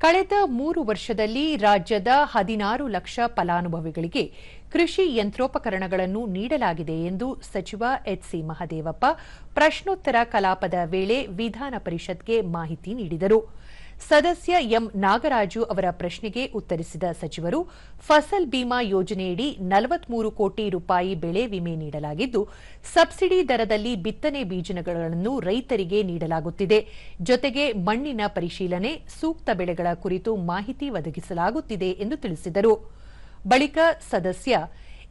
ಕಳೆದ ಮೂರು ವರ್ಷದಲ್ಲಿ ರಾಜ್ಯದ ಹದಿನಾರು ಲಕ್ಷ ಫಲಾನುಭವಿಗಳಿಗೆ ಕೃಷಿ ಯಂತ್ರೋಪಕರಣಗಳನ್ನು ನೀಡಲಾಗಿದೆ ಎಂದು ಸಚಿವ ಎಚ್ಸಿ ಮಹದೇವಪ್ಪ ಪ್ರಶ್ನೋತ್ತರ ಕಲಾಪದ ವೇಳೆ ವಿಧಾನ ಪರಿಷತ್ಗೆ ಮಾಹಿತಿ ನೀಡಿದರು. ಸದಸ್ಯ ಎಂ ನಾಗರಾಜು ಅವರ ಪ್ರಶ್ನೆಗೆ ಉತ್ತರಿಸಿದ ಸಚಿವರು, ಫಸಲ್ ಬಿಮಾ ಯೋಜನೆಯಡಿ ನಲವತ್ಮೂರು ಕೋಟಿ ರೂಪಾಯಿ ಬೆಳೆ ವಿಮೆ ನೀಡಲಾಗಿದ್ದು, ಸಬ್ಸಿಡಿ ದರದಲ್ಲಿ ಬಿತ್ತನೆ ಬೀಜಗಳನ್ನು ರೈತರಿಗೆ ನೀಡಲಾಗುತ್ತಿದೆ. ಜೊತೆಗೆ ಮಣ್ಣಿನ ಪರಿಶೀಲನೆ, ಸೂಕ್ತ ಬೆಳೆಗಳ ಕುರಿತು ಮಾಹಿತಿ ಒದಗಿಸಲಾಗುತ್ತಿದೆ ಎಂದು ತಿಳಿಸಿದರು. ಬಳಿಕ ಸದಸ್ಯ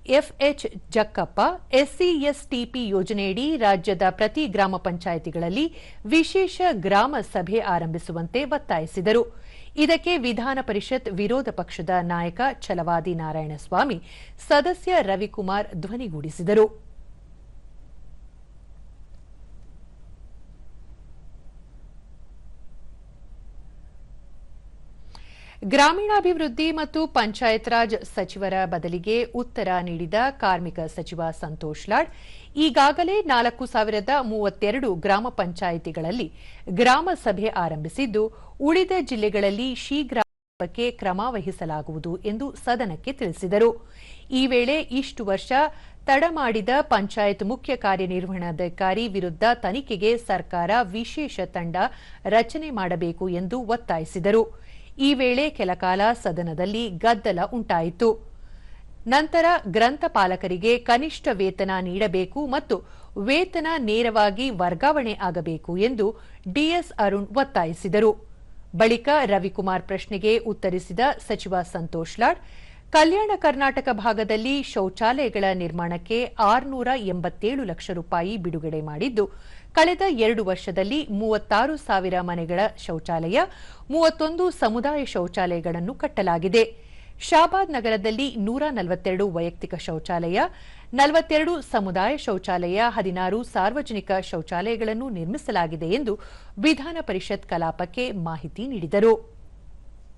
ಎಫ್ಎಚ್ ಜಕ್ಕಪ್ಪ ಎಸ್ಸಿಎಸ್ಟಿಪಿ ಯೋಜನೆಯಡಿ ರಾಜ್ಯದ ಪ್ರತಿ ಗ್ರಾಮ ಪಂಚಾಯಿತಿಗಳಲ್ಲಿ ವಿಶೇಷ ಗ್ರಾಮ ಸಭೆ ಆರಂಭಿಸುವಂತೆ ಒತ್ತಾಯಿಸಿದರು. ಇದಕ್ಕೆ ವಿಧಾನ ಪರಿಷತ್ ವಿರೋಧ ಪಕ್ಷದ ನಾಯಕ ಛಲವಾದಿ ನಾರಾಯಣಸ್ವಾಮಿ, ಸದಸ್ಯ ರವಿಕುಮಾರ್ ಧ್ವನಿಗೂಡಿಸಿದರು. ಗ್ರಾಮೀಣಾಭಿವೃದ್ಧಿ ಮತ್ತು ಪಂಚಾಯತ್ ರಾಜ್ ಸಚಿವರ ಬದಲಿಗೆ ಉತ್ತರ ನೀಡಿದ ಕಾರ್ಮಿಕ ಸಚಿವ ಸಂತೋಷ್ ಲಾಡ್, ಈಗಾಗಲೇ ನಾಲ್ಕು ಸಾವಿರದ ಮೂವತ್ತೆರಡು ಗ್ರಾಮ ಪಂಚಾಯಿತಿಗಳಲ್ಲಿ ಗ್ರಾಮ ಸಭೆ ಆರಂಭಿಸಿದ್ದು, ಉಳಿದ ಜಿಲ್ಲೆಗಳಲ್ಲಿ ಶೀಘ್ರ ಬಗ್ಗೆ ಕ್ರಮ ವಹಿಸಲಾಗುವುದು ಎಂದು ಸದನಕ್ಕೆ ತಿಳಿಸಿದರು. ಈ ವೇಳೆ ಇಷ್ಟು ವರ್ಷ ತಡ ಮಾಡಿದ ಪಂಚಾಯತ್ ಮುಖ್ಯ ಕಾರ್ಯನಿರ್ವಹಣಾಧಿಕಾರಿ ವಿರುದ್ಧ ತನಿಖೆಗೆ ಸರ್ಕಾರ ವಿಶೇಷ ತಂಡ ರಚನೆ ಮಾಡಬೇಕು ಎಂದು ಒತ್ತಾಯಿಸಿದರು. ಈ ವೇಳೆ ಕೆಲಕಾಲ ಸದನದಲ್ಲಿ ಗದ್ದಲ ಉಂಟಾಯಿತು. ನಂತರ ಗ್ರಂಥಪಾಲಕರಿಗೆ ಕನಿಷ್ಠ ವೇತನ ನೀಡಬೇಕು ಮತ್ತು ವೇತನ ನೇರವಾಗಿ ವರ್ಗಾವಣೆ ಆಗಬೇಕು ಎಂದು ಡಿಎಸ್ ಅರುಣ್ ಒತ್ತಾಯಿಸಿದರು. ಬಳಿಕ ರವಿಕುಮಾರ್ ಪ್ರಶ್ನೆಗೆ ಉತ್ತರಿಸಿದ ಸಚಿವ ಸಂತೋಷ್ ಲಾಡ್ ಕಲ್ಯಾಣ ಕರ್ನಾಟಕ ಭಾಗದಲ್ಲಿ ಶೌಚಾಲಯಗಳ ನಿರ್ಮಾಣಕ್ಕೆ ಆರುನೂರ ಎಂಬತ್ತೇಳು ಲಕ್ಷ ರೂಪಾಯಿ ಬಿಡುಗಡೆ ಮಾಡಿದ್ದು, ಕಳೆದ ಎರಡು ವರ್ಷದಲ್ಲಿ ಮೂವತ್ತಾರು ಸಾವಿರ ಮನೆಗಳ ಶೌಚಾಲಯ, ಮೂವತ್ತೊಂದು ಸಮುದಾಯ ಶೌಚಾಲಯಗಳನ್ನು ಕಟ್ಟಲಾಗಿದೆ. ಶಾಬಾದ್ ನಗರದಲ್ಲಿ ನೂರ ನಲವತ್ತೆರಡು ವೈಯಕ್ತಿಕ ಶೌಚಾಲಯ, ನಲವತ್ತೆರಡು ಸಮುದಾಯ ಶೌಚಾಲಯ, ಹದಿನಾರು ಸಾರ್ವಜನಿಕ ಶೌಚಾಲಯಗಳನ್ನು ನಿರ್ಮಿಸಲಾಗಿದೆ ಎಂದು ವಿಧಾನ ಪರಿಷತ್ ಕಲಾಪಕ್ಕೆ ಮಾಹಿತಿ ನೀಡಿದರು.